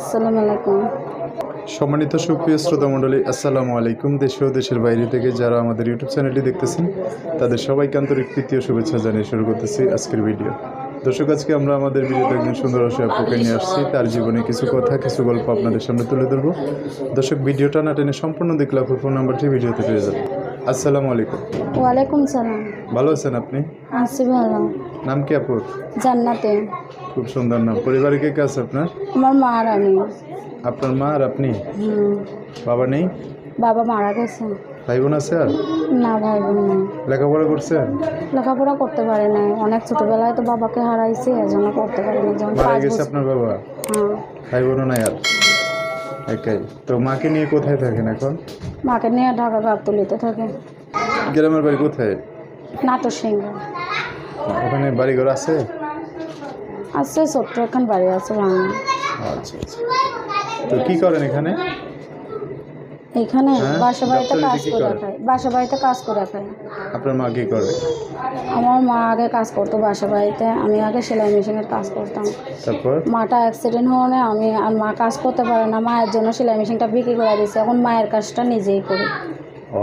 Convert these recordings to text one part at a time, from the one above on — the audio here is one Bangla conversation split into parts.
আসসালামু আলাইকুম। সম্মানিত সুপ্রিয় শ্রোতা মণ্ডলী আসসালামু আলাইকুম। দেশ ও দেশের বাইরে থেকে যারা আমাদের ইউটিউব চ্যানেলটি দেখতেছেন তাদের সবাইকে আন্তরিক তৃতীয় শুভেচ্ছা জানিয়ে শুরু করতেছি আজকের ভিডিও। দর্শক আজকে আমরা আমাদের ভিডিওতে একজন সুন্দর আপুকে নিয়ে আসছি। তার জীবনে কিছু কথা কিছু গল্প আপনাদের সামনে তুলে ধরবো। দর্শক ভিডিওটা না টেনে সম্পূর্ণ দেখলে আপুর ফোন নাম্বারটি ভিডিওতে পেয়ে যাবেন আসসালামু আলাইকুম। ওয়ালাইকুম সালাম। ভালো আছেন আপনি? আছি ভালো। নাম কি আপুর জান্নাতে। খুব সুন্দর নাম। পরিবারে কে কে আছে আপনার? আমার মা আর আমি। আপনার মা আর আপনি? হুম, বাবা নেই? বাবা মারা গেছে। ভাই বোন আছে আর? না ভাই বোন নেই। লেখাপড়া করছে? লেখাপড়া করতে পারে না অনেক ছোটবেলায় তো বাবাকে হারাইছি এজন্য করতে পারে না যখন মারা গেছে আপনার বাবা? হ্যাঁ। ভাই বোনও নাই আর? একাই। তো মাকে নিয়ে কোথায় থাকেন এখন? মাকে নিয়ে ঢাকা গাবতলিতে থাকে। গ্রামের বাড়ি কোথায়? নাটোর সিংহ। ওখানে বাড়িঘর আছে? আছে ছোট্ট এখন বাড়ি আছে ভাঙা। আচ্ছা আচ্ছা। তো কি করেন এখানে? এখানে হ্যাঁ, বাসা বাড়িতে কাজ করে করে? খায়। বাসা বাড়িতে কাজ করে খায়। আপনার মা কি করে? আমার মা আগে কাজ করতো বাসা বাড়িতে। আমি আগে সেলাই মেশিনের কাজ করতাম। তারপর? মাটা অ্যাক্সিডেন্ট হওয়ানে আমি আর মা কাজ করতে পারে না। মায়ের জন্য সেলাই মেশিনটা বিক্রি করে দিয়েছে। এখন মায়ের কাজটা নিজেই করি। ও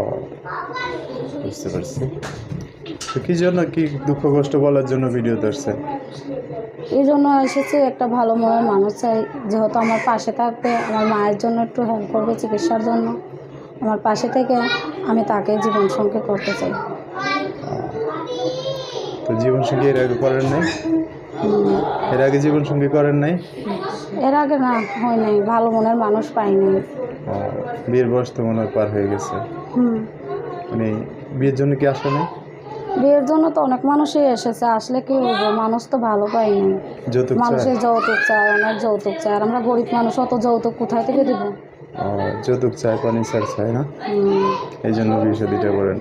বুঝতে পারছি। তো কি জন্য কি দুঃখ কষ্ট বলার জন্য ভিডিও ধরছেন এই জন্য এসেছি একটা ভালো মনের মানুষ চাই। যেহেতু আমার পাশে থাকবে আমার মায়ের জন্য একটু হেল্প করবে চিকিৎসার জন্য। আমার পাশে থেকে আমি তাকে জীবন সঙ্গে করতে চাই। তো জীবন সঙ্গী এর আগে করেন নাই? এর আগে জীবন সঙ্গী করেন নাই? এর আগে না হয় নাই। ভালো মনের মানুষ পাই নাই। ও, বিয়ের বয়স তো মনে হয় পার হয়ে গেছে। হুম। মানে বিয়ের জন্য কি আসে নাই? বিয়ের জন্য তো অনেক মানুষই এসেছে আসলে কি হইব মানুষ তো ভালো যৌতুক মানুষের যৌতুক চায় অনেক যৌতুক চায় আর আমরা গরিব মানুষ অত যৌতুক কোথায় থেকে দেব? যৌতুক চায় পানি চার চায় না? এই জন্য বিয়ে শাদিটা করেন।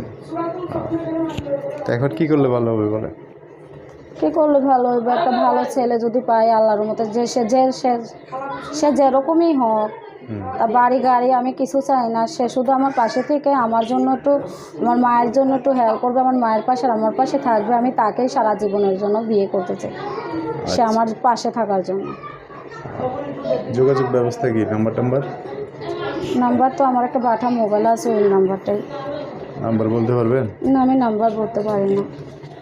তো এখন কি করলে ভালো হবে বলে কি করলে ভালো হইবে একটা ভালো ছেলে যদি পাই আল্লাহর মতো যে সে যে সে- সে যেরকমই হোক তা বাড়ি গাড়ি আমি কিছু চাই না। সে শুধু আমার পাশে থেকে আমার জন্য একটু আমার মায়ের জন্য একটু হেল্প করবে আমার মায়ের পাশে আমার পাশে থাকবে। আমি তাকেই সারা জীবনের জন্য বিয়ে করতে চাই। সে আমার পাশে থাকার জন্য। যোগাযোগ ব্যবস্থা কি? নাম্বার টাম্বার? নাম্বার তো আমার একটা বাটা মোবাইল আছে ওই নাম্বারটাই নাম্বার বলতে পারবেন? না আমি নাম্বার বলতে পারি না।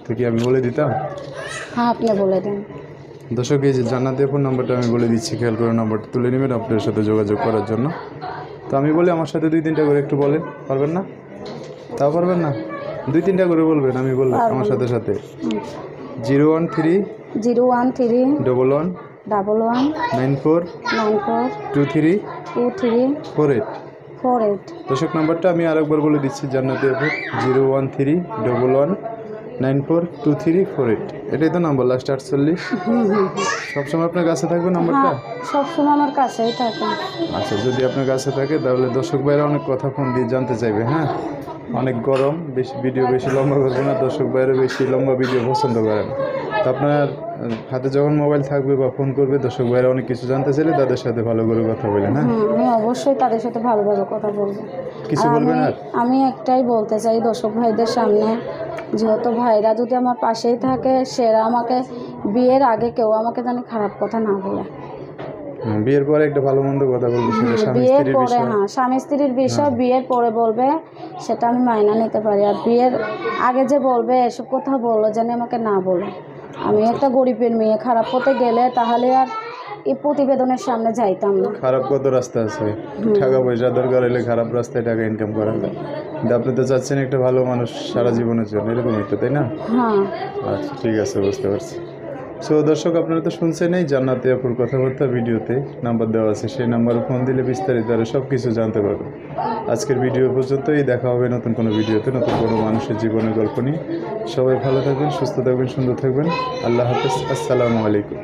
তো কি আমি বলে দিতাম? হ্যাঁ আপনি বলে দেন। দর্শক এই যে জান্নাতে ফোন নাম্বারটা আমি বলে দিচ্ছি খেয়াল করে নাম্বারটা তুলে নেবেন আপনার সাথে যোগাযোগ করার জন্য। তো আমি বলি আমার সাথে দুই তিনটা করে একটু বলেন পারবেন না? তাও পারবেন না? দুই তিনটা করে বলবেন আমি বললাম আমার সাথে সাথে। Zero one three zero one three double one double one nine four nine four two three two three four eight. Four eight. দর্শক নাম্বারটা আমি আরেকবার বলে দিচ্ছি জান্নাতি আপু zero one three double one nine four two three four eight. এটাই তো নাম্বার লাস্ট আটচল্লিশ। সবসময় আপনার কাছে থাকবে নাম্বারটা? হ্যাঁ সবসময় আমার কাছেই থাকে আচ্ছা যদি আপনার কাছে থাকে তাহলে দর্শক ভাইরা অনেক কথা ফোন দিয়ে জানতে চাইবে হ্যাঁ? অনেক গরম বেশি ভিডিও বেশি লম্বা করবে না দর্শক ভাইরা বেশি লম্বা ভিডিও পছন্দ করেন। তো আপনার হাতে যখন মোবাইল থাকবে বা ফোন করবে দর্শক ভাইরা অনেক কিছু জানতে চাইলে তাদের সাথে ভালো করে কথা বলেন হ্যাঁ আমি অবশ্যই তাদের সাথে ভালোভাবে কথা বলব। কিছু বলবেন আমি- আর? আমি একটাই বলতে চাই দর্শক ভাইদের সামনে যেহেতু ভাইরা যদি আমার পাশেই থাকে সেরা আমাকে বিয়ের আগে কেউ আমাকে জানি খারাপ কথা না বলে। বিয়ের পরে একটা ভালো মন্দ কথা বলবি সেটা স্বামী বিয়ের পরে হ্যাঁ স্বামী স্ত্রীর বিষয় বিয়ের পরে বলবে সেটা আমি মাইনা নিতে পারি। আর বিয়ের আগে যে বলবে এসব কথা বলল যেন আমাকে না বলে। আমি একটা গরিবের মেয়ে খারাপ পথে গেলে তাহলে আর এই প্রতিবেদনের সামনে যাইতাম না। খারাপ কত রাস্তা আছে? টাকা পয়সা দরকার হলে খারাপ রাস্তায় টাকা ইনকাম করা যায়। কিন্তু আপনি তো চাচ্ছেন একটা ভালো মানুষ সারা জীবনের জন্য এরকমই তো তাই না? হ্যাঁ। আচ্ছা ঠিক আছে বুঝতে পারছি। সো দর্শক, আপনারা তো শুনছেনই জান্নাতে আপুর কথাবার্তা ভিডিওতে। নাম্বার দেওয়া আছে, সেই নাম্বারে ফোন দিলে বিস্তারিত আরও সব কিছু জানতে পারবেন। আজকের ভিডিও পর্যন্তই, দেখা হবে নতুন কোনো ভিডিওতে, নতুন কোনো মানুষের জীবনের গল্প নিয়ে। সবাই ভালো থাকবেন, সুস্থ থাকবেন, সুন্দর থাকবেন। আল্লাহ হাফেজ, আসসালামু আলাইকুম।